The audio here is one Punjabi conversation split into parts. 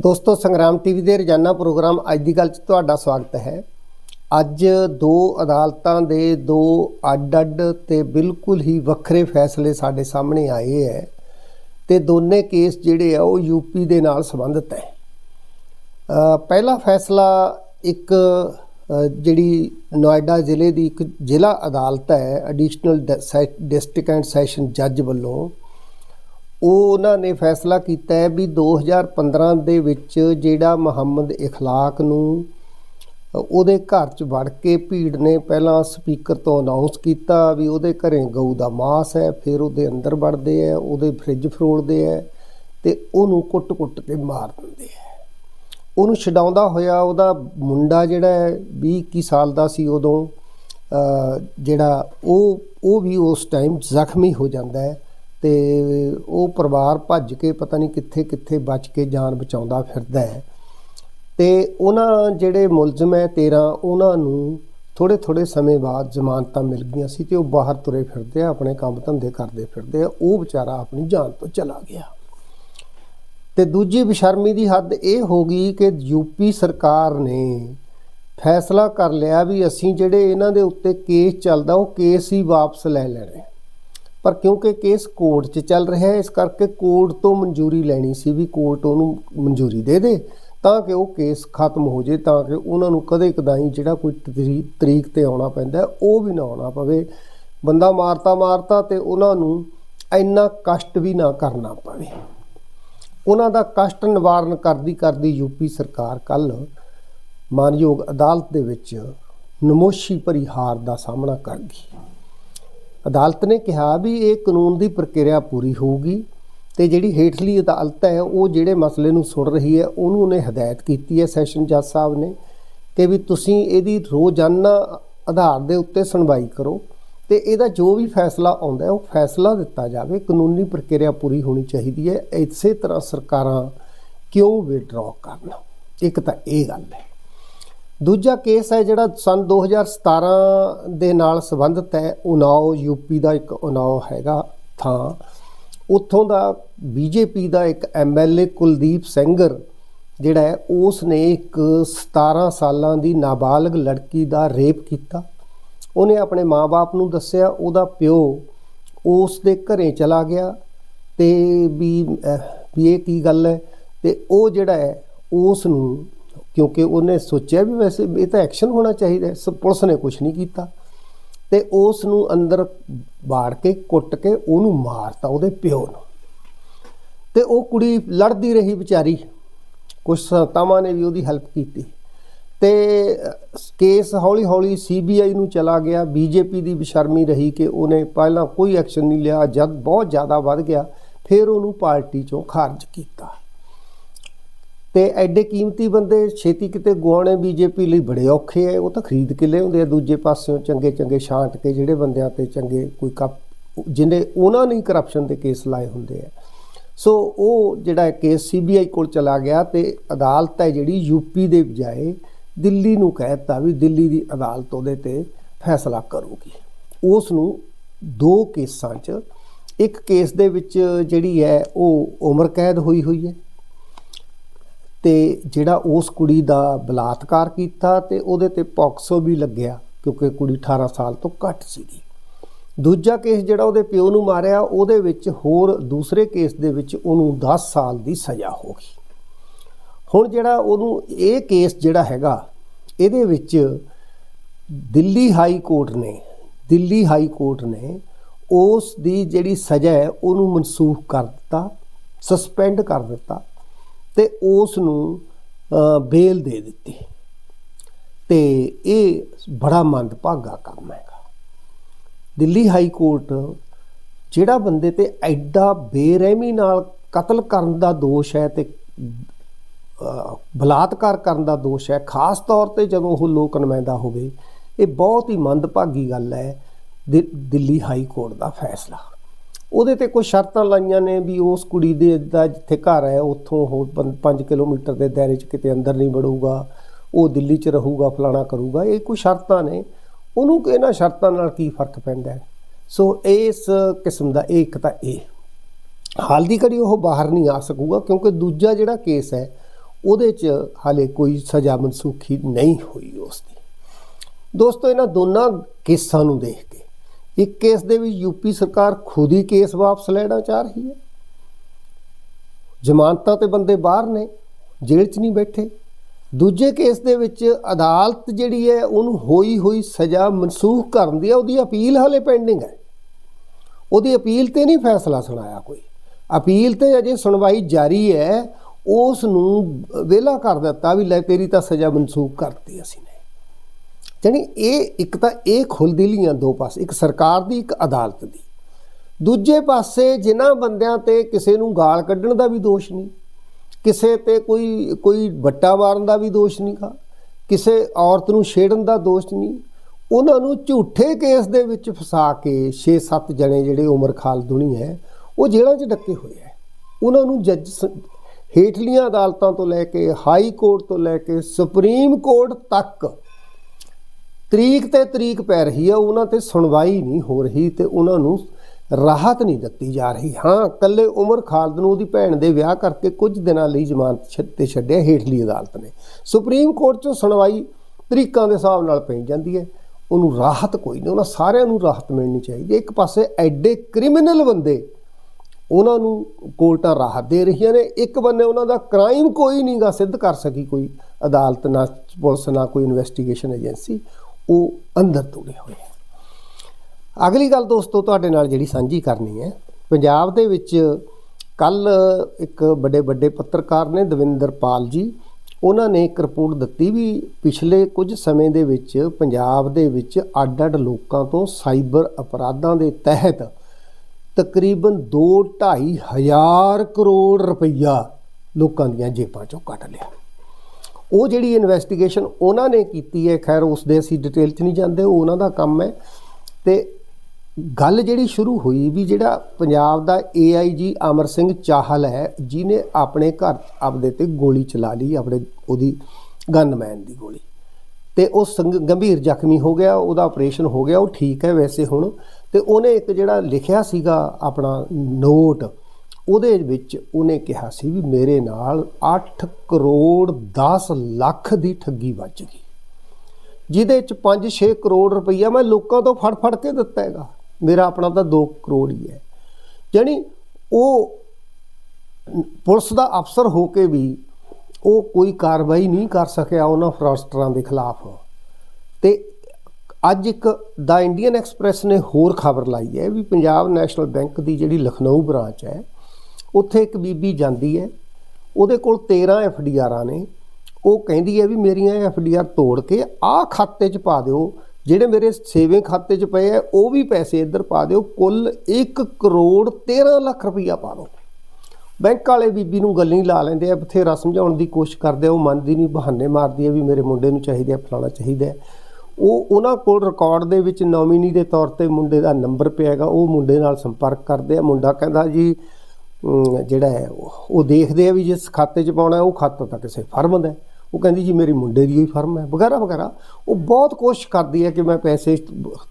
ਦੋਸਤੋ, ਸੰਗਰਾਮ ਟੀਵੀ ਦੇ ਰੋਜ਼ਾਨਾ ਪ੍ਰੋਗਰਾਮ ਅੱਜ ਦੀ ਗੱਲ 'ਚ ਤੁਹਾਡਾ ਸਵਾਗਤ ਹੈ। ਅੱਜ ਦੋ ਅਦਾਲਤਾਂ ਦੇ ਦੋ ਅੱਡ-ਅੱਡ ਤੇ ਬਿਲਕੁਲ ਹੀ ਵੱਖਰੇ ਫੈਸਲੇ ਸਾਡੇ ਸਾਹਮਣੇ ਆਏ ਹੈ ਤੇ ਦੋਨੇ ਕੇਸ ਜਿਹੜੇ ਆ, ਉਹ ਯੂਪੀ ਦੇ ਨਾਲ ਸੰਬੰਧਿਤ ਹੈ। ਪਹਿਲਾ ਫੈਸਲਾ ਇੱਕ ਜਿਹੜੀ ਨੋਇਡਾ ਜ਼ਿਲ੍ਹੇ ਦੀ ਇੱਕ ਜ਼ਿਲ੍ਹਾ ਅਦਾਲਤ ਹੈ ਐਡੀਸ਼ਨਲ ਡਿਸਟ੍ਰਿਕਟ ਐਂਡ ਸੈਸ਼ਨ ਜੱਜ ਵੱਲੋਂ। ਉਹ ਉਹਨਾਂ ਨੇ ਫੈਸਲਾ ਕੀਤਾ ਹੈ ਵੀ 2015 ਦੇ ਵਿੱਚ ਜਿਹੜਾ ਮੁਹੰਮਦ ਇਖਲਾਕ ਨੂੰ ਉਹਦੇ ਘਰ 'ਚ ਵੜ ਕੇ ਭੀੜ ਨੇ ਪਹਿਲਾਂ ਸਪੀਕਰ ਤੋਂ ਅਨਾਉਂਸ ਕੀਤਾ ਵੀ ਉਹਦੇ ਘਰੇ ਗਊ ਦਾ ਮਾਸ ਹੈ, ਫਿਰ ਉਹਦੇ ਅੰਦਰ ਵੜਦੇ ਆ ਉਹਦੇ ਫ੍ਰਿਜ ਫਰੋੜਦੇ ਆ ਤੇ ਉਹਨੂੰ ਕੁੱਟ-ਕੁੱਟ ਕੇ ਮਾਰ ਦਿੰਦੇ ਆ ਉਹਨੂੰ ਛਡਾਉਂਦਾ ਹੋਇਆ ਉਹਦਾ ਮੁੰਡਾ ਜਿਹੜਾ ਹੈ 20 21 ਸਾਲ ਦਾ ਸੀ ਉਦੋਂ ਜਿਹੜਾ ਉਹ ਉਹ ਵੀ ਉਸ ਟਾਈਮ ਜ਼ਖਮੀ ਹੋ ਜਾਂਦਾ ਹੈ। ਤੇ ਉਹ ਪਰਿਵਾਰ ਭੱਜ ਕੇ ਪਤਾ ਨਹੀਂ ਕਿੱਥੇ ਕਿੱਥੇ ਬਚ ਕੇ ਜਾਨ ਬਚਾਉਂਦਾ ਫਿਰਦਾ ਹੈ। ਤੇ ਉਹਨਾਂ ਜਿਹੜੇ ਮੁਲਜ਼ਮ ਹੈ 13 ਉਹਨਾਂ ਨੂੰ ਥੋੜੇ ਥੋੜੇ ਸਮੇਂ ਬਾਅਦ ਜ਼ਮਾਨਤਾਂ ਮਿਲ ਗਈਆਂ ਸੀ ਤੇ ਉਹ ਬਾਹਰ ਤੁਰੇ ਫਿਰਦੇ ਆ, ਆਪਣੇ ਕੰਮ ਧੰਦੇ ਕਰਦੇ ਫਿਰਦੇ ਆ, ਉਹ ਵਿਚਾਰਾ ਆਪਣੀ ਜਾਨ ਤੋਂ ਚਲਾ ਗਿਆ। ਤੇ ਦੂਜੀ ਬੇਸ਼ਰਮੀ ਦੀ ਹੱਦ ਇਹ ਹੋ ਗਈ ਕਿ ਯੂਪੀ ਸਰਕਾਰ ਨੇ ਫੈਸਲਾ ਕਰ ਲਿਆ ਵੀ ਅਸੀਂ ਜਿਹੜੇ ਇਹਨਾਂ ਦੇ ਉੱਤੇ ਕੇਸ ਚੱਲਦਾ, ਉਹ ਕੇਸ ਹੀ ਵਾਪਸ ਲੈ ਲੈਣੇ। ਪਰ ਕਿਉਂਕਿ ਕੇਸ ਕੋਰਟ 'ਚ ਚੱਲ ਰਿਹਾ ਹੈ, ਇਸ ਕਰਕੇ ਕੋਰਟ ਤੋਂ ਮਨਜ਼ੂਰੀ ਲੈਣੀ ਸੀ ਵੀ ਕੋਰਟ ਉਹਨੂੰ ਮਨਜ਼ੂਰੀ ਦੇ ਦੇ, ਤਾਂ ਕਿ ਉਹ ਕੇਸ ਖਤਮ ਹੋ ਜੇ, ਤਾਂ ਕਿ ਉਹਨਾਂ ਨੂੰ ਕਦੇ ਕਦਾਈ ਜਿਹੜਾ ਕੋਈ ਤਰੀ- ਤਰੀਕ ਤੇ ਆਉਣਾ ਪੈਂਦਾ ਉਹ ਵੀ ਨਾ ਆਉਣਾ ਪਵੇ। ਬੰਦਾ ਮਾਰਤਾ ਮਾਰਤਾ ਤੇ ਉਹਨਾਂ ਨੂੰ ਇੰਨਾ ਕਸ਼ਟ ਵੀ ਨਾ ਕਰਨਾ ਪਵੇ। ਉਹਨਾਂ ਦਾ ਕਸ਼ਟ ਨਿਵਾਰਨ ਕਰਦੀ ਕਰਦੀ ਯੂਪੀ ਸਰਕਾਰ ਕੱਲ ਮਾਨਯੋਗ ਅਦਾਲਤ ਦੇ ਵਿੱਚ ਨਮੋਸ਼ੀ ਭਰੀ ਹਾਰ ਦਾ ਸਾਹਮਣਾ ਕਰ ਗਈ ਅਦਾਲਤ ਨੇ ਕਿਹਾ ਵੀ ਇਹ ਕਾਨੂੰਨ ਦੀ ਪ੍ਰਕਿਰਿਆ ਪੂਰੀ ਹੋਊਗੀ ਤੇ ਜਿਹੜੀ ਹੇਠਲੀ ਅਦਾਲਤ ਹੈ, ਉਹ ਜਿਹੜੇ ਮਸਲੇ ਨੂੰ ਸੁਣ ਰਹੀ ਹੈ, ਉਹਨੂੰ ਉਹਨੇ ਹਦਾਇਤ ਕੀਤੀ ਹੈ, ਸੈਸ਼ਨ ਜੱਜ ਸਾਹਿਬ ਨੇ, ਕਿ ਵੀ ਤੁਸੀਂ ਇਹਦੀ ਰੋਜ਼ਾਨਾ ਆਧਾਰ ਦੇ ਉੱਤੇ ਸੁਣਵਾਈ ਕਰੋ ਤੇ ਇਹਦਾ ਜੋ ਵੀ ਫੈਸਲਾ ਆਉਂਦਾ ਹੈ, ਉਹ ਫੈਸਲਾ ਦਿੱਤਾ ਜਾਵੇ, ਕਾਨੂੰਨੀ ਪ੍ਰਕਿਰਿਆ ਪੂਰੀ ਹੋਣੀ ਚਾਹੀਦੀ ਹੈ, ਇਸੇ ਤਰ੍ਹਾਂ ਸਰਕਾਰਾਂ ਕਿਉਂ ਵਿਡਰਾਅ ਕਰਨ? ਇੱਕ ਤਾਂ ਇਹ ਗੱਲ ਹੈ। ਦੂਜਾ ਕੇਸ ਹੈ ਜਿਹੜਾ ਸਨ 2017 ਦੇ ਨਾਲ ਸੰਬੰਧਿਤ ਹੈ। ਉਨਾਓ ਯੂਪੀ ਦਾ ਇੱਕ ਉਨਾਓ ਹੈਗਾ ਥਾਂ। ਉੱਥੋਂ ਦਾ ਬੀਜੇਪੀ ਦਾ ਇੱਕ ਐਮਐਲਏ ਕੁਲਦੀਪ ਸੈਂਗਰ ਜਿਹੜਾ ਹੈ ਉਸ ਨੇ ਇੱਕ 17 ਸਾਲਾਂ ਦੀ ਨਾਬਾਲਗ ਲੜਕੀ ਦਾ ਰੇਪ ਕੀਤਾ। ਉਹਨੇ ਆਪਣੇ ਮਾਪੇ ਨੂੰ ਦੱਸਿਆ, ਉਹਦਾ ਪਿਓ ਉਸ ਦੇ ਘਰੇ ਚਲਾ ਗਿਆ ਤੇ ਵੀ ਵੀ ਇਹ ਕੀ ਗੱਲ ਹੈ? ਤੇ ਉਹ ਜਿਹੜਾ ਹੈ ਉਸ ਨੂੰ ਕਿਉਂਕਿ ਉਹਨੇ ਸੋਚਿਆ ਵੀ ਵੈਸੇ ਇਹ ਤਾਂ ਐਕਸ਼ਨ ਹੋਣਾ ਚਾਹੀਦਾ ਸ- ਪੁਲਿਸ ਨੇ ਕੁਝ ਨਹੀਂ ਕੀਤਾ। ਤੇ ਉਸ ਨੂੰ ਅੰਦਰ ਬਾੜ ਕੇ, ਕੁੱਟ ਕੇ ਉਹਨੂੰ ਮਾਰਤਾ ਉਹਦੇ ਪਿਓ ਨੂੰ। ਤੇ ਉਹ ਕੁੜੀ ਲੜਦੀ ਰਹੀ ਵਿਚਾਰੀ। ਕੁਝ ਸੰਸਥਾਵਾਂ ਨੇ ਵੀ ਉਹਦੀ ਹੈਲਪ ਕੀਤੀ। ਤੇ ਕੇਸ ਹੌਲੀ ਹੌਲੀ ਸੀਬੀਆਈ ਨੂੰ ਚਲਾ ਗਿਆ। ਬੀਜੇਪੀ ਦੀ ਬੇਸ਼ਰਮੀ ਰਹੀ ਕਿ ਉਹਨੇ ਪਹਿਲਾਂ ਕੋਈ ਐਕਸ਼ਨ ਨਹੀਂ ਲਿਆ। ਜਦ ਬਹੁਤ ਜ਼ਿਆਦਾ ਵੱਧ ਗਿਆ, ਫਿਰ ਉਹਨੂੰ ਪਾਰਟੀ ਚੋਂ ਖਾਰਜ ਕੀਤਾ। ਤੇ ਐਡੇ ਕੀਮਤੀ ਬੰਦੇ ਛੇਤੀ ਕਿਤੇ ਗੁਆਉਣੇ ਬੀਜੇਪੀ ਲਈ ਬੜੇ ਔਖੇ ਐ ਉਹ ਤਾਂ ਖਰੀਦ ਕੇ ਲਿਆਉਂਦੇ ਆ ਦੂਜੇ ਪਾਸਿਓਂ ਚੰਗੇ ਚੰਗੇ ਛਾਂਟ ਕੇ ਜਿਹੜੇ ਬੰਦਿਆਂ ਤੇ ਚੰਗੇ ਕੋਈ ਕੱਪ ਜਿਹਨੇ ਉਹਨਾਂ ਨੇ ਕਰਪਸ਼ਨ ਦੇ ਕੇਸ ਲਾਏ ਹੁੰਦੇ ਆ। ਸੋ ਉਹ ਜਿਹੜਾ ਕੇਸ ਸੀਬੀਆਈ ਕੋਲ ਚਲਾ ਗਿਆ ਤੇ ਅਦਾਲਤ ਹੈ ਜਿਹੜੀ ਯੂਪੀ ਦੇ ਬਜਾਏ ਦਿੱਲੀ ਨੂੰ ਕਹਿਤਾ ਵੀ ਦਿੱਲੀ ਦੀ ਅਦਾਲਤ ਉਹਦੇ ਤੇ ਫੈਸਲਾ ਕਰੂਗੀ। ਉਸ ਨੂੰ ਦੋ ਕੇਸਾਂ 'ਚ, ਇੱਕ ਕੇਸ ਦੇ ਵਿੱਚ ਜਿਹੜੀ ਹੈ ਉਹ ਉਮਰ ਕੈਦ ਹੋਈ ਹੋਈ ਹੈ ਤੇ ਜਿਹੜਾ ਉਸ ਕੁੜੀ ਦਾ ਬਲਾਤਕਾਰ ਕੀਤਾ ਤੇ ਉਹਦੇ ਤੇ ਪੌਕਸੋ ਵੀ ਲੱਗਿਆ, ਕਿਉਂਕਿ ਕੁੜੀ 18 ਸਾਲ ਤੋਂ ਘੱਟ ਸੀਗੀ। ਦੂਜਾ ਕੇਸ ਜਿਹੜਾ ਉਹਦੇ ਪਿਓ ਨੂੰ ਮਾਰਿਆ, ਉਹਦੇ ਵਿੱਚ ਹੋਰ ਦੂਸਰੇ ਕੇਸ ਦੇ ਵਿੱਚ ਉਹਨੂੰ 10 ਸਾਲ ਦੀ ਸਜ਼ਾ ਹੋ ਗਈ। ਹੁਣ ਜਿਹੜਾ ਉਹਨੂੰ ਇਹ ਕੇਸ ਜਿਹੜਾ ਹੈਗਾ, ਇਹਦੇ ਵਿੱਚ ਦਿੱਲੀ ਹਾਈ ਕੋਰਟ ਨੇ, ਦਿੱਲੀ ਹਾਈ ਕੋਰਟ ਨੇ ਉਸ ਦੀ ਜਿਹੜੀ ਸਜ਼ਾ ਹੈ, ਉਹਨੂੰ ਮਨਸੂਖ ਕਰ ਦਿੱਤਾ ਸਸਪੈਂਡ ਕਰ ਦਿੱਤਾ। ਤੇ ਉਸ ਨੂੰ ਬੇਲ ਦੇ ਦਿੱਤੀ। ਤੇ ਇਹ ਬੜਾ ਮੰਦਭਾਗਾ ਕੰਮ ਹੈਗਾ। ਦਿੱਲੀ ਹਾਈ ਕੋਰਟ ਜਿਹੜਾ ਬੰਦੇ ਤੇ ਐਡਾ ਬੇਰਹਿਮੀ ਨਾਲ ਕਤਲ ਕਰਨ ਦਾ ਦੋਸ਼ ਹੈ ਤੇ ਬਲਾਤਕਾਰ ਕਰਨ ਦਾ ਦੋਸ਼ ਹੈ, ਖਾਸ ਤੌਰ ਤੇ ਜਦੋਂ ਉਹ ਲੋਕ ਨੁਮਾਇੰਦਾ ਹੋਵੇ, ਇਹ ਬਹੁਤ ਹੀ ਮੰਦਭਾਗੀ ਗੱਲ ਹੈ ਦਿ- ਦਿੱਲੀ ਹਾਈ ਕੋਰਟ ਦਾ ਫੈਸਲਾ। ਉਹਦੇ ਤੇ ਕੋਈ ਸ਼ਰਤਾਂ ਲਾਈਆਂ ਨੇ ਵੀ ਉਸ ਕੁੜੀ ਦੇ ਦਾ ਜਿੱਥੇ ਘਰ ਹੈ, ਉੱਥੋਂ ਉਹ 5 ਕਿਲੋਮੀਟਰ ਦੇ ਦਾਇਰੇ 'ਚ ਕਿਤੇ ਅੰਦਰ ਨਹੀਂ ਵੜੂਗਾ, ਉਹ ਦਿੱਲੀ 'ਚ ਰਹੂਗਾ, ਫਲਾਣਾ ਕਰੂਗਾ, ਇਹ ਕੋਈ ਸ਼ਰਤਾਂ ਨੇ। ਉਹਨੂੰ ਇਹਨਾਂ ਸ਼ਰਤਾਂ ਨਾਲ ਕੀ ਫ਼ਰਕ ਪੈਂਦਾ ਹੈ? ਸੋ ਇਸ ਕਿਸਮ ਦਾ ਇਹ ਇੱਕ ਤਾਂ ਇਹ। ਹਾਲ ਦੀ ਘੜੀ ਉਹ ਬਾਹਰ ਨਹੀਂ ਆ ਸਕੂਗਾ ਕਿਉਂਕਿ ਦੂਜਾ ਜਿਹੜਾ ਕੇਸ ਹੈ, ਉਹਦੇ 'ਚ ਹਾਲੇ ਕੋਈ ਸਜ਼ਾ ਮਨਸੂਖੀ ਨਹੀਂ ਹੋਈ ਉਸ ਦੀ। ਦੋਸਤੋ, ਇਹਨਾਂ ਦੋਨਾਂ ਕੇਸਾਂ ਨੂੰ ਦੇਖ ਕੇ ਇੱਕ ਕੇਸ ਦੇ ਵਿੱਚ ਯੂਪੀ ਸਰਕਾਰ ਖੁਦ ਹੀ ਕੇਸ ਵਾਪਸ ਲੈਣਾ ਚਾਹ ਰਹੀ ਹੈ। ਜ਼ਮਾਨਤਾਂ ਤੇ ਬੰਦੇ ਬਾਹਰ ਨੇ, ਜੇਲ੍ਹ 'ਚ ਨਹੀਂ ਬੈਠੇ। ਦੂਜੇ ਕੇਸ ਦੇ ਵਿੱਚ ਅਦਾਲਤ ਜਿਹੜੀ ਹੈ, ਉਹਨੂੰ ਹੋਈ ਹੋਈ ਸਜ਼ਾ ਮਨਸੂਖ ਕਰਨ ਦੀ ਹੈ। ਉਹਦੀ ਅਪੀਲ ਹਾਲੇ ਪੈਂਡਿੰਗ ਹੈ। ਉਹਦੀ ਅਪੀਲ ਤੇ ਨਹੀਂ ਫੈਸਲਾ ਸੁਣਾਇਆ ਕੋਈ। ਅਪੀਲ ਤੇ ਅਜੇ ਸੁਣਵਾਈ ਜਾਰੀ ਹੈ। ਉਸ ਨੂੰ ਵਿਹਲਾ ਕਰ ਦਿੱਤਾ ਵੀ ਲੈ ਤੇਰੀ ਤਾਂ ਸਜ਼ਾ ਮਨਸੂਖ ਕਰਤੀ ਅਸੀਂ ਨੇ ਜਾਣੀ ਇਹ ਇੱਕ ਤਾਂ ਇਹ ਖੁੱਲਦਿਲੀਆਂ ਦੋ ਪਾਸੇ, ਇੱਕ ਸਰਕਾਰ ਦੀ, ਇੱਕ ਅਦਾਲਤ ਦੀ। ਦੂਜੇ ਪਾਸੇ ਜਿਨ੍ਹਾਂ ਬੰਦਿਆਂ ਤੇ ਕਿਸੇ ਨੂੰ ਗਾਲ ਕੱਢਣ ਦਾ ਵੀ ਦੋਸ਼ ਨਹੀਂ, ਕਿਸੇ ਤੇ ਕੋਈ ਕੋਈ ਵੱਟਾ ਮਾਰਨ ਦਾ ਵੀ ਦੋਸ਼ ਨਹੀਂ ਗਾ ਕਿਸੇ ਔਰਤ ਨੂੰ ਛੇੜਨ ਦਾ ਦੋਸ਼ ਨਹੀਂ। ਉਹਨਾਂ ਨੂੰ ਝੂਠੇ ਕੇਸ ਦੇ ਵਿੱਚ ਫਸਾ ਕੇ 6-7 ਜਣੇ ਜਿਹੜੇ ਉਮਰ ਖਾਲ ਦੁਨੀ ਹੈ, ਉਹ ਜੇਲ੍ਹਾਂ 'ਚ ਡੱਕੇ ਹੋਏ ਹੈ। ਉਹਨਾਂ ਨੂੰ ਜੱਜ ਹੇਠਲੀਆਂ ਅਦਾਲਤਾਂ ਤੋਂ ਲੈ ਕੇ ਹਾਈ ਕੋਰਟ ਤੋਂ ਲੈ ਕੇ ਸੁਪਰੀਮ ਕੋਰਟ ਤੱਕ ਤਰੀਕ ਤੇ ਤਰੀਕ ਪੈ ਰਹੀ ਆ, ਉਹਨਾਂ ਤੇ ਸੁਣਵਾਈ ਨਹੀਂ ਹੋ ਰਹੀ ਤੇ ਉਹਨਾਂ ਨੂੰ ਰਾਹਤ ਨਹੀਂ ਦਿੱਤੀ ਜਾ ਰਹੀ। ਹਾਂ ਕੱਲੇ ਉਮਰ ਖਾਲਦ ਨੂੰ ਉਹਦੀ ਭੈਣ ਦੇ ਵਿਆਹ ਕਰਕੇ ਕੁਝ ਦਿਨਾਂ ਲਈ ਜ਼ਮਾਨਤ ਛੱਡ- ਤੇ ਛੱਡਿਆ, ਹੇਠਲੀ ਅਦਾਲਤ ਨੇ। ਸੁਪਰੀਮ ਕੋਰਟ 'ਚੋਂ ਸੁਣਵਾਈ ਤਰੀਕਾਂ ਦੇ ਹਿਸਾਬ ਨਾਲ ਪਈ ਜਾਂਦੀ ਹੈ। ਉਹਨੂੰ ਰਾਹਤ ਕੋਈ ਨਹੀਂ, ਉਹਨਾਂ ਸਾਰਿਆਂ ਨੂੰ ਰਾਹਤ ਮਿਲਣੀ ਚਾਹੀਦੀ ਇੱਕ ਪਾਸੇ ਐਡੇ ਕ੍ਰਿਮੀਨਲ ਬੰਦੇ ਉਹਨਾਂ ਨੂੰ ਕੋਰਟਾਂ ਰਾਹਤ ਦੇ ਰਹੀਆਂ ਨੇ, ਇੱਕ ਬੰਨੇ ਉਹਨਾਂ ਦਾ ਕ੍ਰਾਈਮ ਕੋਈ ਨਹੀਂਗਾ ਸਿੱਧ ਕਰ ਸਕੀ ਕੋਈ ਅਦਾਲਤ, ਨਾ ਪੁਲਿਸ, ਨਾ ਕੋਈ ਇਨਵੈਸਟੀਗੇਸ਼ਨ ਏਜੰਸੀ। ਉਹ ਅੰਦਰ ਤੋੜੇ ਹੋਏ ਹੈ। ਅਗਲੀ ਗੱਲ ਦੋਸਤੋ, ਤੁਹਾਡੇ ਨਾਲ ਜਿਹੜੀ ਸਾਂਝੀ ਕਰਨੀ ਹੈ, ਪੰਜਾਬ ਦੇ ਵਿੱਚ ਕੱਲ ਇੱਕ ਵੱਡੇ ਵੱਡੇ ਪੱਤਰਕਾਰ ਨੇ ਦਵਿੰਦਰ ਪਾਲ ਜੀ, ਉਹਨਾਂ ਨੇ ਇੱਕ ਰਿਪੋਰਟ ਦਿੱਤੀ ਵੀ ਪਿਛਲੇ ਕੁਝ ਸਮੇਂ ਦੇ ਵਿੱਚ ਪੰਜਾਬ ਦੇ ਵਿੱਚ ਅੱਡ-ਅੱਡ ਲੋਕਾਂ ਤੋਂ ਸਾਈਬਰ ਅਪਰਾਧਾਂ ਦੇ ਤਹਿਤ ਤਕਰੀਬਨ 2.5 ਹਜ਼ਾਰ ਕਰੋੜ ਰੁਪਈਆ ਲੋਕਾਂ ਦੀਆਂ ਜੇਬਾਂ ਚੋਂ ਕੱਢ ਲਿਆ। ਉਹ ਜਿਹੜੀ ਇਨਵੈਸਟੀਗੇਸ਼ਨ ਉਹਨਾਂ ਨੇ ਕੀਤੀ ਹੈ, ਖੈਰ ਉਸ ਦੇ ਅਸੀਂ ਡਿਟੇਲ 'ਚ ਨਹੀਂ ਜਾਂਦੇ, ਉਹ ਉਹਨਾਂ ਦਾ ਕੰਮ ਹੈ। ਤੇ ਗੱਲ ਜਿਹੜੀ ਸ਼ੁਰੂ ਹੋਈ ਵੀ ਜਿਹੜਾ ਪੰਜਾਬ ਦਾ ਏਆਈਜੀ ਅਮਰ ਸਿੰਘ ਚਾਹਲ ਹੈ ਜਿਨੇ ਆਪਣੇ ਘਰ ਆਪਦੇ ਤੇ ਗੋਲੀ ਚਲਾ ਲਈ, ਆਪਣੇ ਉਹਦੀ ਗਨਮੈਨ ਦੀ ਗੋਲੀ। ਤੇ ਉਹ ਸੰਗ- ਗੰਭੀਰ ਜ਼ਖਮੀ ਹੋ ਗਿਆ, ਉਹਦਾ ਆਪਰੇਸ਼ਨ ਹੋ ਗਿਆ, ਉਹ ਠੀਕ ਹੈ ਵੈਸੇ ਹੁਣ। ਤੇ ਉਹਨੇ ਇੱਕ ਜਿਹੜਾ ਲਿਖਿਆ ਸੀਗਾ ਆਪਣਾ ਨੋਟ ਉਹਦੇ ਵਿੱਚ ਉਹਨੇ ਕਿਹਾ ਸੀ ਵੀ ਮੇਰੇ ਨਾਲ 8 ਕਰੋੜ 10 ਲੱਖ ਦੀ ਠੱਗੀ ਵੱਜ ਗਈ। ਜਿਹਦੇ ਚ 5-6 ਕਰੋੜ ਰੁਪਈਆ ਮੈਂ ਲੋਕਾਂ ਤੋਂ ਫੜ ਫੜ ਕੇ ਦਿੱਤਾ ਹੈਗਾ। ਮੇਰਾ ਆਪਣਾ ਤਾਂ 2 ਕਰੋੜ ਹੀ ਹੈ। ਜਾਣੀ ਉਹ ਪੁਲਿਸ ਦਾ ਅਫਸਰ ਹੋ ਕੇ ਵੀ ਉਹ ਕੋਈ ਕਾਰਵਾਈ ਨਹੀਂ ਕਰ ਸਕਿਆ ਉਹਨਾਂ ਫਰਾਸਟਰਾਂ ਦੇ ਖਿਲਾਫ। ਤੇ ਅੱਜ ਇੱਕ ਦਾ ਇੰਡੀਅਨ ਐਕਸਪ੍ਰੈਸ ਨੇ ਹੋਰ ਖਬਰ ਲਾਈ ਹੈ ਵੀ ਪੰਜਾਬ ਨੈਸ਼ਨਲ ਬੈਂਕ ਦੀ ਜਿਹੜੀ ਲਖਨਊ ਬ੍ਰਾਂਚ ਹੈ ਉੱਥੇ ਇੱਕ ਬੀਬੀ ਜਾਂਦੀ ਹੈ, ਉਹਦੇ ਕੋਲ 13 ਐਫਡੀਆਰਾਂ ਨੇ, ਉਹ ਕਹਿੰਦੀ ਹੈ ਵੀ ਮੇਰੀਆਂ ਐਫਡੀਆਰ ਤੋੜ ਕੇ ਆਹ ਖਾਤੇ 'ਚ ਪਾ ਦਿਓ, ਜਿਹੜੇ ਮੇਰੇ ਸੇਵਿੰਗ ਖਾਤੇ 'ਚ ਪਏ ਆ, ਉਹ ਵੀ ਪੈਸੇ ਇੱਧਰ ਪਾ ਦਿਓ, ਕੁੱਲ 1 ਕਰੋੜ 13 ਲੱਖ ਰੁਪਈਆ ਪਾ ਦਿਓ। ਬੈਂਕ ਵਾਲੇ ਬੀਬੀ ਨੂੰ ਗੱਲ ਨਹੀਂ ਲਾ ਲੈਂਦੇ ਆ, ਬਥੇਰਾ ਸਮਝਾਉਣ ਦੀ ਕੋਸ਼ਿਸ਼ ਕਰਦੇ ਆ, ਉਹ ਮੰਨਦੀ ਨਹੀਂ, ਬਹਾਨੇ ਮਾਰਦੀ ਹੈ ਵੀ ਮੇਰੇ ਮੁੰਡੇ ਨੂੰ ਚਾਹੀਦਾ, ਫਲਾਣਾ ਚਾਹੀਦਾ ਉਹ ਉਹਨਾਂ ਕੋਲ ਰਿਕਾਰਡ ਦੇ ਵਿੱਚ ਨੋਮੀਨੀ ਦੇ ਤੌਰ ਤੇ ਮੁੰਡੇ ਦਾ ਨੰਬਰ ਪਿਆ ਹੈਗਾ, ਉਹ ਮੁੰਡੇ ਨਾਲ ਸੰਪਰਕ ਕਰਦੇ ਆ, ਮੁੰਡਾ ਕਹਿੰਦਾ ਜੀ ਜਿਹੜਾ ਹੈ, ਉਹ ਦੇਖਦੇ ਆ ਵੀ ਜਿਸ ਖਾਤੇ 'ਚ ਪਾਉਣਾ ਉਹ ਖਾਤਾ ਤਾਂ ਕਿਸੇ ਫਰਮ ਦਾ ਉਹ ਕਹਿੰਦੀ ਜੀ ਮੇਰੀ ਮੁੰਡੇ ਦੀ ਹੀ ਫਰਮ ਹੈ। ਵਗੈਰਾ ਵਗੈਰਾ। ਉਹ ਬਹੁਤ ਕੋਸ਼ਿਸ਼ ਕਰਦੀ ਹੈ ਕਿ ਮੈਂ ਪੈਸੇ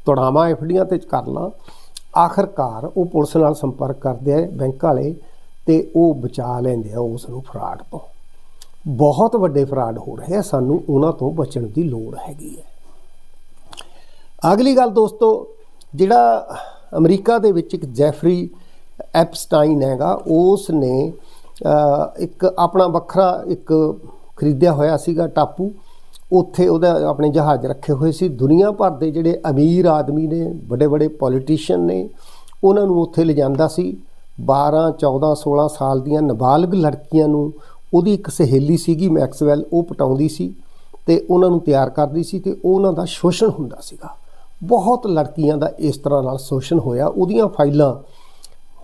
ਤੁੜਾਵਾਂ, ਐਫਡੀਆਂ ਤੇ ਕਰ ਲਾਂ। ਆਖਰਕਾਰ ਉਹ ਪੁਲਿਸ ਨਾਲ ਸੰਪਰਕ ਕਰਦੇ ਆ, ਬੈਂਕ ਵਾਲੇ, ਤੇ ਉਹ ਬਚਾ ਲੈਂਦੇ ਆ ਉਸ ਨੂੰ ਫਰਾਡ ਤੋਂ। ਬਹੁਤ ਵੱਡੇ ਫਰਾਡ ਹੋ ਰਹੇ ਆ। ਸਾਨੂੰ ਉਹਨਾਂ ਤੋਂ ਬਚਣ ਦੀ ਲੋੜ ਹੈਗੀ ਹੈ। ਅਗਲੀ ਗੱਲ ਦੋਸਤੋ, ਜਿਹੜਾ ਅਮਰੀਕਾ ਦੇ ਵਿੱਚ ਇੱਕ ਜੈਫਰੀ ਐਪਸਟਾਈਨ ਹੈਗਾ ਉਸ ਨੇ ਇੱਕ ਆਪਣਾ ਵੱਖਰਾ ਇੱਕ ਖਰੀਦਿਆ ਹੋਇਆ ਸੀਗਾ ਟਾਪੂ। ਉੱਥੇ ਉਹਦਾ ਆਪਣੇ ਜਹਾਜ਼ ਰੱਖੇ ਹੋਏ ਸੀ। ਦੁਨੀਆ ਭਰ ਦੇ ਜਿਹੜੇ ਅਮੀਰ ਆਦਮੀ ਨੇ ਵੱਡੇ ਵੱਡੇ ਪੋਲੀਟੀਸ਼ੀਅਨ ਨੇ, ਉਹਨਾਂ ਨੂੰ ਉੱਥੇ ਲਿਜਾਂਦਾ ਸੀ। 12 14 16 ਸਾਲ ਦੀਆਂ ਨਾਬਾਲਗ ਲੜਕੀਆਂ ਨੂੰ ਉਹਦੀ ਇੱਕ ਸਹੇਲੀ ਸੀਗੀ ਮੈਕਸਵੈਲ, ਉਹ ਪਟਾਉਂਦੀ ਸੀ ਤੇ ਉਹਨਾਂ ਨੂੰ ਤਿਆਰ ਕਰਦੀ ਸੀ ਤੇ ਉਹਨਾਂ ਦਾ ਸ਼ੋਸ਼ਣ ਹੁੰਦਾ ਸੀਗਾ। ਬਹੁਤ ਲੜਕੀਆਂ ਦਾ ਇਸ ਤਰ੍ਹਾਂ ਨਾਲ ਸ਼ੋਸ਼ਣ ਹੋਇਆ। ਉਹਦੀਆਂ ਫਾਈਲਾਂ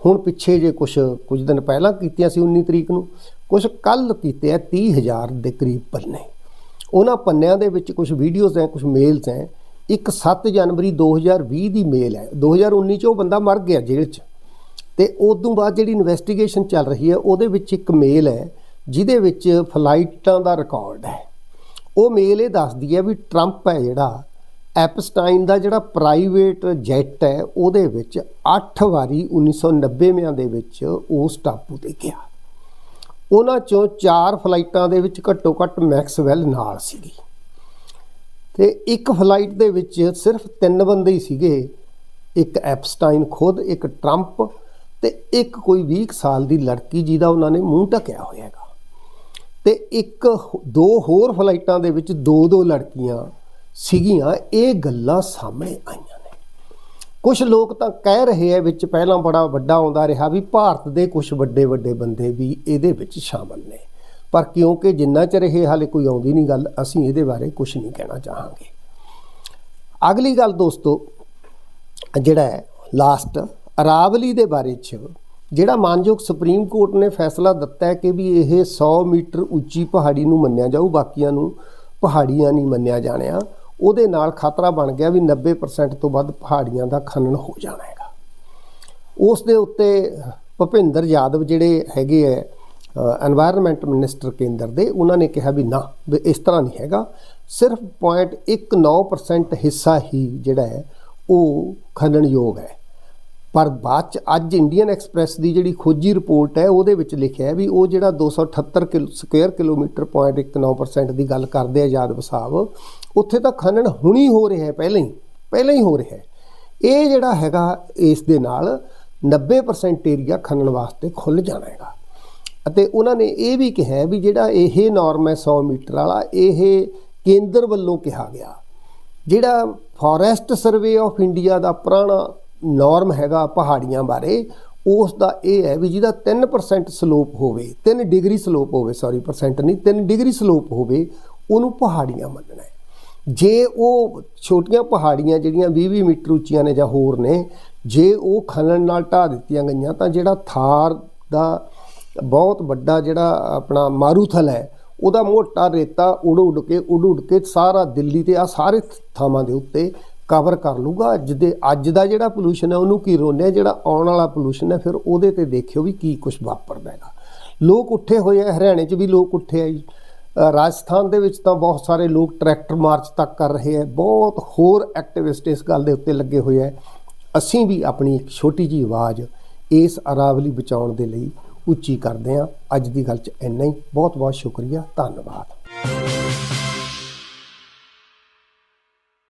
ਹੁਣ ਪਿੱਛੇ ਜੇ ਕੁਝ ਕੁਝ ਦਿਨ ਪਹਿਲਾਂ ਕੀਤੀਆਂ ਸੀ 19 ਤਰੀਕ ਨੂੰ ਕੁਝ ਕੱਲ ਕੀਤੇ ਆ 30000 ਦੇ ਕਰੀਬ ਪੰਨੇ। ਉਹਨਾਂ ਪੰਨਿਆਂ ਦੇ ਵਿੱਚ ਕੁਝ ਵੀਡੀਓਜ਼ ਹੈ ਕੁਝ ਮੇਲਸ ਹੈ ਇੱਕ 7 ਜਨਵਰੀ 2020 ਦੀ ਮੇਲ ਹੈ 2019 ਚ ਉਹ ਬੰਦਾ ਮਰ ਗਿਆ ਜੇਲ੍ਹ 'ਚ। ਤੇ ਉਸ ਤੋਂ ਬਾਅਦ ਜਿਹੜੀ ਇਨਵੈਸਟੀਗੇਸ਼ਨ ਚੱਲ ਰਹੀ ਹੈ ਉਹਦੇ ਵਿੱਚ ਇੱਕ ਮੇਲ ਹੈ ਜਿਹਦੇ ਵਿੱਚ ਫਲਾਈਟਾਂ ਦਾ ਰਿਕਾਰਡ ਹੈ ਉਹ ਮੇਲ ਇਹ ਦੱਸਦੀ ਹੈ ਵੀ ਟਰੰਪ ਹੈ ਜਿਹੜਾ ਐਪਸਟਾਈਨ ਦਾ ਜਿਹੜਾ ਪ੍ਰਾਈਵੇਟ ਜੈਟ ਹੈ, ਉਹਦੇ ਵਿੱਚ 8 ਵਾਰੀ 1990ਵਿਆਂ ਦੇ ਵਿੱਚ ਉਸ ਟਾਪੂ ਤੇ ਗਿਆ। ਉਹਨਾਂ ਚੋਂ ਚਾਰ ਫਲਾਈਟਾਂ ਦੇ ਵਿੱਚ ਘੱਟੋ ਘੱਟ ਮੈਕਸਵੈਲ ਨਾਲ ਸੀਗੀ। ਤੇ ਇੱਕ ਫਲਾਈਟ ਦੇ ਵਿੱਚ ਸਿਰਫ ਤਿੰਨ ਬੰਦੇ ਹੀ ਸੀਗੇ, ਇੱਕ ਐਪਸਟਾਈਨ ਖੁਦ, ਇੱਕ ਟਰੰਪ ਤੇ ਇੱਕ ਕੋਈ 20 ਕੁ ਸਾਲ ਦੀ ਲੜਕੀ ਜਿਹਦਾ ਉਹਨਾਂ ਨੇ ਮੂੰਹ ਢੱਕਿਆ ਹੋਇਆ ਹੈਗਾ। ਤੇ ਇੱਕ ਦੋ ਹੋਰ ਫਲਾਈਟਾਂ ਦੇ ਵਿੱਚ ਦੋ ਦੋ ਲੜਕੀਆਂ ਸੀਗੀਆਂ, ਇਹ ਗੱਲਾਂ ਸਾਹਮਣੇ ਆਈਆਂ ਨੇ। ਕੁਝ ਲੋਕ ਤਾਂ ਕਹਿ ਰਹੇ ਆ ਵਿੱਚ ਪਹਿਲਾਂ ਬੜਾ ਵੱਡਾ ਆਉਂਦਾ ਰਿਹਾ ਵੀ ਭਾਰਤ ਦੇ ਕੁਝ ਵੱਡੇ ਵੱਡੇ ਬੰਦੇ ਵੀ ਇਹਦੇ ਵਿੱਚ ਸ਼ਾਮਲ ਨੇ। ਪਰ ਕਿਉਂਕਿ ਜਿੰਨਾ ਚਿਰ ਇਹ ਹਾਲੇ ਕੋਈ ਆਉਂਦੀ ਨਹੀਂ ਗੱਲ, ਅਸੀਂ ਇਹਦੇ ਬਾਰੇ ਕੁਝ ਨਹੀਂ ਕਹਿਣਾ ਚਾਹਾਂਗੇ। ਅਗਲੀ ਗੱਲ ਦੋਸਤੋ, ਜਿਹੜਾ ਹੈ ਲਾਸਟ ਅਰਾਵਲੀ ਦੇ ਬਾਰੇ ਚ, ਜਿਹੜਾ ਮਾਨਯੋਗ ਸੁਪਰੀਮ ਕੋਰਟ ਨੇ ਫੈਸਲਾ ਦਿੱਤਾ ਹੈ ਕਿ ਵੀ ਇਹ 100 ਮੀਟਰ ਉੱਚੀ ਪਹਾੜੀ ਨੂੰ ਮੰਨਿਆ ਜਾਊ, ਬਾਕੀਆਂ ਨੂੰ ਪਹਾੜੀਆਂ ਨਹੀਂ ਮੰਨਿਆ ਜਾਣਿਆ ਉਹਦੇ ਨਾਲ ਖਤਰਾ ਬਣ ਗਿਆ ਵੀ 90% ਤੋਂ ਵੱਧ ਪਹਾੜੀਆਂ ਦਾ ਖਨਨ ਹੋ ਜਾਣਾ ਹੈਗਾ। ਉਸ ਦੇ ਉੱਤੇ ਭੁਪਿੰਦਰ ਯਾਦਵ ਜਿਹੜੇ ਹੈਗੇ ਐ এনवायरमेंट ਮਿਨਿਸਟਰ ਕੇਂਦਰ ਦੇ, ਉਹਨਾਂ ਨੇ ਕਿਹਾ ਵੀ ਨਾ, ਵੀ ਇਸ ਤਰ੍ਹਾਂ ਨਹੀਂ ਹੈਗਾ। ਸਿਰਫ 0.19% ਹਿੱਸਾ ਹੀ ਜਿਹੜਾ ਹੈ ਉਹ ਖਨਨਯੋਗ ਹੈ ਪਰ ਬਾਅਦ ਚ ਅੱਜ ਇੰਡੀਅਨ ਐਕਸਪ੍ਰੈਸ ਦੀ ਜਿਹੜੀ ਖੋਜੀ ਰਿਪੋਰਟ ਹੈ ਉਹਦੇ ਵਿੱਚ ਲਿਖਿਆ ਹੈ ਵੀ ਉਹ ਜਿਹੜਾ 278 ਕਿਲੋ ਸਕੁਅਰ ਕਿਲੋਮੀਟਰ 0.19% ਦੀ ਗੱਲ ਕਰਦੇ ਆ ਯਾਦਵ ਸਾਹਿਬ ਉੱਥੇ ਤਾਂ ਖਨਨ ਹੁਣੀ ਹੋ ਰਿਹਾ ਹੈ, ਪਹਿਲਾਂ ਹੀ ਪਹਿਲਾਂ ਹੀ ਹੋ ਰਿਹਾ ਹੈ। ਇਹ ਜਿਹੜਾ ਹੈਗਾ ਇਸ ਦੇ ਨਾਲ 90% ਏਰੀਆ ਖਨਨ ਵਾਸਤੇ ਖੁੱਲ ਜਾਣਾ ਹੈਗਾ। ਅਤੇ ਉਹਨਾਂ ਨੇ ਇਹ ਵੀ ਕਿਹਾ ਵੀ ਜਿਹੜਾ ਇਹ ਨਾਰਮ ਹੈ 100 ਮੀਟਰ ਵਾਲਾ ਇਹ ਕੇਂਦਰ ਵੱਲੋਂ ਕਿਹਾ ਗਿਆ। ਜਿਹੜਾ ਫੋਰੈਸਟ ਸਰਵੇ ਆਫ ਇੰਡੀਆ ਦਾ ਪੁਰਾਣਾ ਨਾਰਮ ਹੈਗਾ ਪਹਾੜੀਆਂ ਬਾਰੇ, ਉਸ ਦਾ ਇਹ ਹੈ ਵੀ ਜਿਹਦਾ 3% ਸਲੋਪ ਹੋਵੇ 3 ਡਿਗਰੀ ਸਲੋਪ ਹੋਵੇ ਸੌਰੀ ਪਰਸੈਂਟ ਨਹੀਂ 3 ਡਿਗਰੀ ਸਲੋਪ ਹੋਵੇ, ਉਹਨੂੰ ਪਹਾੜੀਆਂ ਮੰਨਣਾ ਜੇ ਉਹ ਛੋਟੀਆਂ ਪਹਾੜੀਆਂ ਜਿਹੜੀਆਂ 20-20 ਮੀਟਰ ਉੱਚੀਆਂ ਨੇ ਜਾਂ ਹੋਰ ਨੇ, ਜੇ ਉਹ ਖਨਨ ਨਾਲ ਢਾਹ ਦਿੱਤੀਆਂ ਗਈਆਂ, ਤਾਂ ਜਿਹੜਾ ਥਾਰ ਦਾ ਬਹੁਤ ਵੱਡਾ ਜਿਹੜਾ ਆਪਣਾ ਮਾਰੂਥਲ ਹੈ, ਉਹਦਾ ਮੋਟਾ ਰੇਤਾ ਉੜ ਉੜ ਕੇ ਉੜ ਉੜ ਕੇ ਸਾਰਾ ਦਿੱਲੀ ਤੇ ਆ ਸਾਰੇ ਥਾਵਾਂ ਦੇ ਉੱਤੇ ਕਵਰ ਕਰ ਲੂਗਾ ਅੱਜ ਦੇ, ਅੱਜ ਦਾ ਜਿਹੜਾ ਪੋਲੂਸ਼ਨ ਹੈ, ਉਹਨੂੰ ਕੀ ਰੋਣਿਆ ਜਿਹੜਾ ਆਉਣ ਵਾਲਾ ਪੋਲੂਸ਼ਨ ਹੈ, ਫਿਰ ਉਹਦੇ ਤੇ ਦੇਖਿਓ ਵੀ ਕੀ ਕੁਝ ਵਾਪਰਦਾ ਹੈਗਾ। ਲੋਕ ਉੱਠੇ ਹੋਏ ਆ, ਹਰਿਆਣੇ 'ਚ ਵੀ ਲੋਕ ਉੱਠੇ ਆ ਜੀ। ਰਾਜਸਥਾਨ ਦੇ ਵਿੱਚ ਤਾਂ ਬਹੁਤ ਸਾਰੇ ਲੋਕ ਟਰੈਕਟਰ ਮਾਰਚ ਤੱਕ ਕਰ ਰਹੇ ਆ ਬਹੁਤ ਹੋਰ ਐਕਟਿਵਿਸਟ ਇਸ ਗੱਲ ਦੇ ਉੱਤੇ ਲੱਗੇ ਹੋਏ ਆ ਅਸੀਂ ਵੀ ਆਪਣੀ ਇੱਕ ਛੋਟੀ ਜੀ ਆਵਾਜ਼ ਇਸ ਅਰਾਵਲੀ ਬਚਾਉਣ ਦੇ ਲਈ ਉੱਚੀ ਕਰਦੇ ਹਾਂ। ਅੱਜ ਦੀ ਗੱਲ 'ਚ ਇੰਨਾ ਹੀ। ਬਹੁਤ ਬਹੁਤ ਸ਼ੁਕਰੀਆ। ਧੰਨਵਾਦ।